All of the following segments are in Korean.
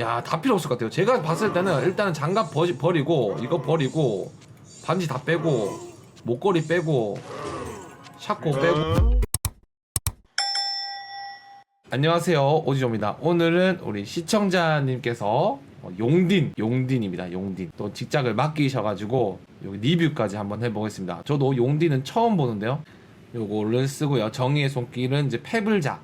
야, 다 필요 없을 것 같아요. 제가 봤을 때는 일단은 장갑 버, 버리고 이거 버리고 반지 다 빼고 목걸이 빼고 샤코 빼고. 안녕하세요. 오지조입니다. 오늘은 우리 시청자님께서 어, 용딘 용딘입니다. 용딘. 또 직작을 맡기셔가지고 여기 리뷰까지 한번 해보겠습니다. 저도 용딘은 처음 보는데요. 요거를 쓰고요. 정의의 손길은 이제 페블작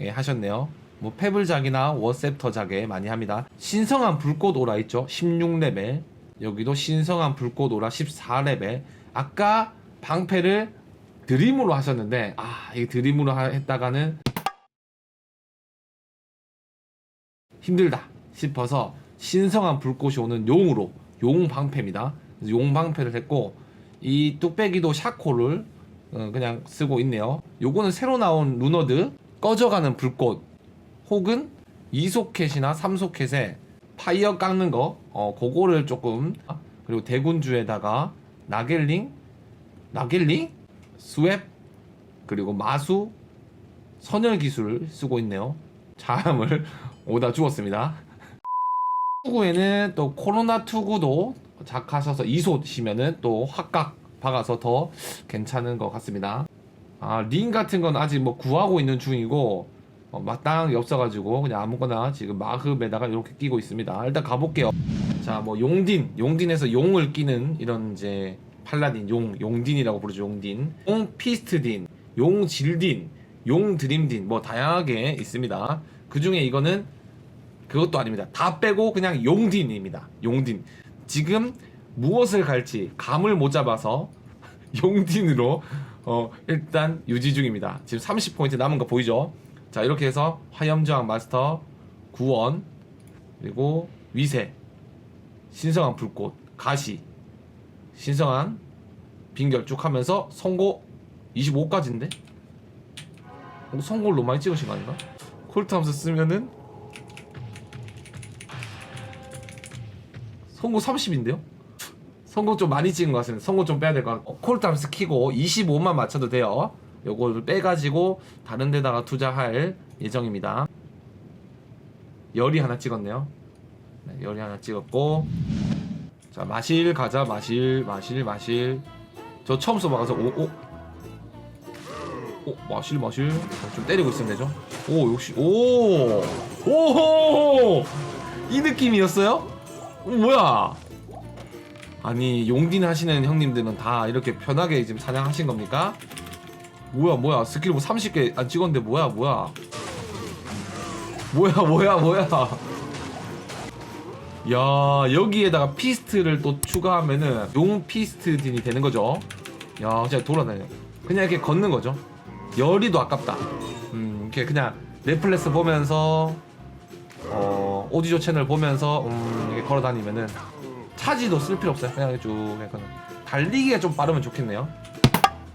예, 하셨네요 뭐 페블작이나 워셉터작에 많이 합니다 신성한 불꽃 오라 있죠 16레벨 여기도 신성한 불꽃 오라 14레벨 아까 방패를 드림으로 하셨는데 아 이게 드림으로 하- 했다가는 힘들다 싶어서 신성한 불꽃이 오는 용으로 용 방패입니다. 용 방패를 했고 이 뚝배기도 샤코를 어, 그냥 쓰고 있네요. 요거는 새로 나온 루너드 꺼져가는 불꽃 혹은 2소켓이나 3소켓에 파이어 깎는 거 어, 그거를 조금 그리고 대군주에다가 나겔링 나겔링 스웩 그리고 마수 선열 기술을 쓰고 있네요. 자함을 오다 주었습니다. 투구에는 또 코로나 투구도 작하셔서 이소시면은 또 확각 박아서 더 괜찮은 것 같습니다. 아, 링 같은 건 아직 뭐 구하고 있는 중이고 어, 마땅히 없어가지고 그냥 아무거나 지금 마흡에다가 이렇게 끼고 있습니다. 일단 가볼게요. 자, 뭐 용딘, 용딘에서 용을 끼는 이런 이제 팔라딘, 용, 용딘이라고 부르죠. 용딘, 용 피스트딘, 용 질딘, 용 드림딘 뭐 다양하게 있습니다. 그 중에 이거는 그것도 아닙니다. 다 빼고 그냥 용딘입니다. 용딘. 지금 무엇을 갈지 감을 못 잡아서 용딘으로 어, 일단 유지 중입니다. 지금 30포인트 남은 거 보이죠? 자, 이렇게 해서 화염저항 마스터 구원 그리고 위세 신성한 불꽃 가시 신성한 빙결 쭉 하면서 선고 25까지인데? 어, 선고를 너무 많이 찍으신 거 아닌가? 콜트함스 쓰면은 선고 30인데요? 선고 좀 많이 찍은 것 같습니다. 선고 좀 빼야 될 것 같고 어, 콜트함스 키고 25만 맞춰도 돼요. 요거를 빼가지고 다른 데다가 투자할 예정입니다. 열이 하나 찍었네요. 네, 열이 하나 찍었고. 자 마실 가자 마실 마실 마실. 저 처음 써봐가서 오 오. 오 마실 마실. 어, 좀 때리고 있으면 되죠? 오 역시 오. 오호! 이 느낌이었어요? 어, 뭐야? 아니 용딘 하시는 형님들은 다 이렇게 편하게 지금 사냥하신 겁니까 뭐야 뭐야. 스킬 뭐 30개 안 찍었는데 뭐야 뭐야. 뭐야 뭐야 뭐야. 야 여기에다가 피스트를 또 추가하면은 용 피스트 딘이 되는 거죠. 야 진짜 돌아다녀. 그냥 이렇게 걷는 거죠. 열이도 아깝다. 음 이렇게 그냥 넷플릭스 보면서 어 오디오 채널 보면서 음 이렇게 걸어 다니면은 차지도 쓸 필요 없어요. 그냥 쭉 약간 달리기가 좀 빠르면 좋겠네요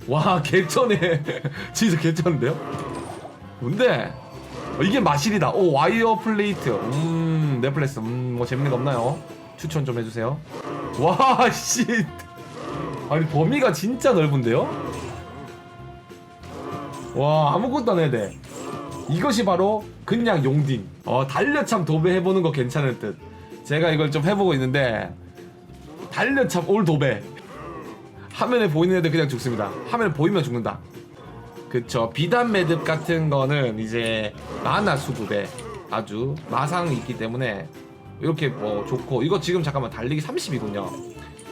와 개쩌네 진짜 개쩌는데요 뭔데 어, 이게 마실이다. 오 와이어 플레이트. 음 넷플릭스. 음뭐 재밌는 거 없나요? 추천 좀 해주세요. 와 씨. 아니 범위가 진짜 넓은데요? 와 아무것도 안 해야 돼. 이것이 바로 그냥 용딘. 어 달려참 도배 해보는 거 괜찮을 듯. 제가 이걸 좀 해보고 있는데 달려참 올 도배. 화면에 보이는 애들 그냥 죽습니다. 화면에 보이면 죽는다. 그쵸. 비단 매듭 같은 거는 이제 마나 수급에 아주 마상이 있기 때문에 이렇게 뭐 좋고. 이거 지금 잠깐만 달리기 30이군요.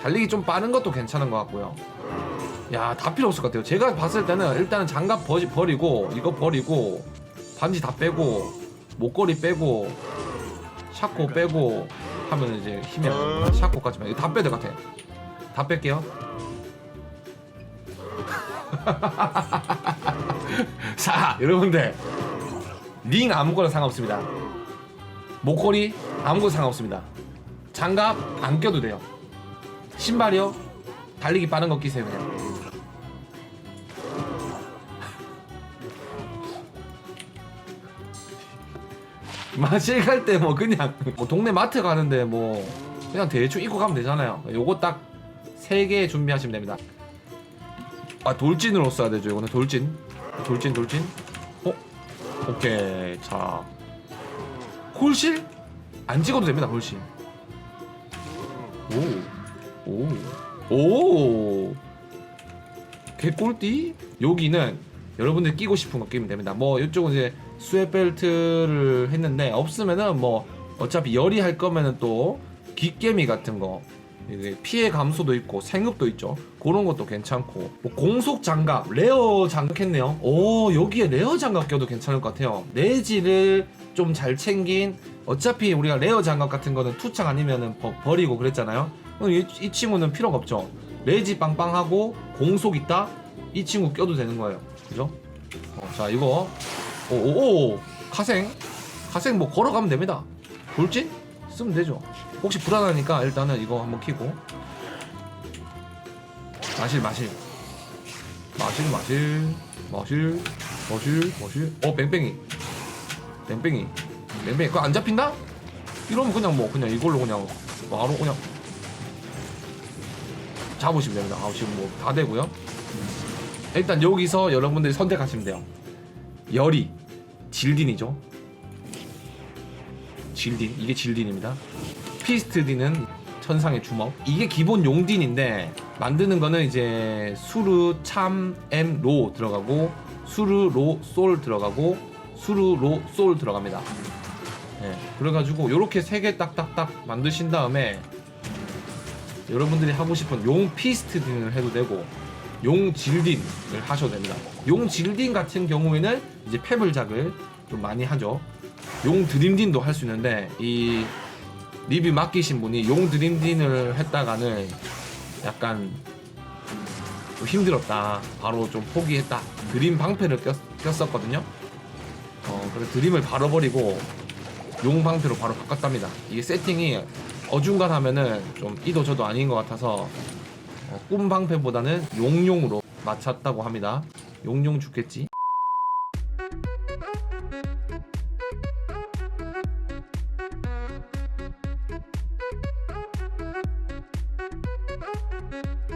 달리기 좀 빠른 것도 괜찮은 것 같고요. 야 다 필요 없을 것 같아요. 제가 봤을 때는 일단은 장갑 버, 버리고 이거 버리고 반지 다 빼고 목걸이 빼고 샤코 빼고 하면 이제 힘이 샤코까지만. 다 빼야 될 것 같아. 다 뺄게요 자 여러분들. 링 아무거나 상관없습니다. 목걸이 아무거나 상관없습니다. 장갑 안 껴도 돼요. 신발이요. 달리기 빠른 거 끼세요 그냥. 마실 갈 때 뭐 그냥 뭐 동네 마트 가는데 뭐 그냥 대충 입고 가면 되잖아요. 요거 딱 세 개 준비하시면 됩니다 아 돌진으로 써야 되죠 이거는. 돌진. 돌진 돌진. 어? 오케이. 자. 홀실? 안 찍어도 됩니다 훨씬 오오 오. 오. 개꿀띠? 여기는 여러분들 끼고 싶은 거 끼면 됩니다. 뭐 이쪽은 이제 스웨 벨트를 했는데 없으면은 뭐 어차피 열이 할 거면은 또 깃개미 같은 거 피해 감소도 있고 생급도 있죠. 그런 것도 괜찮고. 뭐 공속 장갑 레어 장갑 했네요. 오 여기에 레어 장갑 껴도 괜찮을 것 같아요. 내지를 좀 잘 챙긴 어차피 우리가 레어 장갑 같은 거는 투창 아니면은 버, 버리고 그랬잖아요. 이, 이 친구는 필요가 없죠. 레지 빵빵하고 공속 있다? 이 친구 껴도 되는 거예요. 그죠? 어, 자 이거. 오오오. 카생. 카생 뭐 걸어가면 됩니다. 돌진? 쓰면 되죠 혹시 불안하니까 일단은 이거 한번 키고. 마실 마실. 마실 마실. 마실 마실 마실. 어 뺑뺑이. 뺑뺑이. 뺑뺑이. 그거 안 잡힌다? 이러면 그냥 뭐 그냥 이걸로 그냥 바로 그냥 잡으시면 됩니다. 아 지금 뭐 다 되고요. 일단 여기서 여러분들이 선택하시면 돼요. 열이. 질딘이죠. 질딘. 이게 질딘입니다 피스트딘은 천상의 주먹 이게 기본 용딘인데 만드는 거는 이제 수르 참 엠 로 들어가고 수르 로 솔 들어가고 수르 로 솔 들어갑니다 예, 그래가지고 요렇게 세 개 딱딱딱 만드신 다음에 여러분들이 하고 싶은 용 피스트 딘을 해도 되고 용 질딘을 하셔도 됩니다. 용 질딘 같은 경우에는 이제 페블작을 좀 많이 하죠. 용 드림딘도 할 수 있는데 이 리뷰 맡기신 분이 용 드림딘을 했다가는 약간 좀 힘들었다. 바로 좀 포기했다. 드림 방패를 꼈, 꼈었거든요. 어, 그래서 드림을 바로 버리고 용 방패로 바로 바꿨답니다. 이게 세팅이 어중간하면은 좀 이도 저도 아닌 것 같아서 어, 꿈 방패보다는 용용으로 맞췄다고 합니다. 용용 죽겠지? you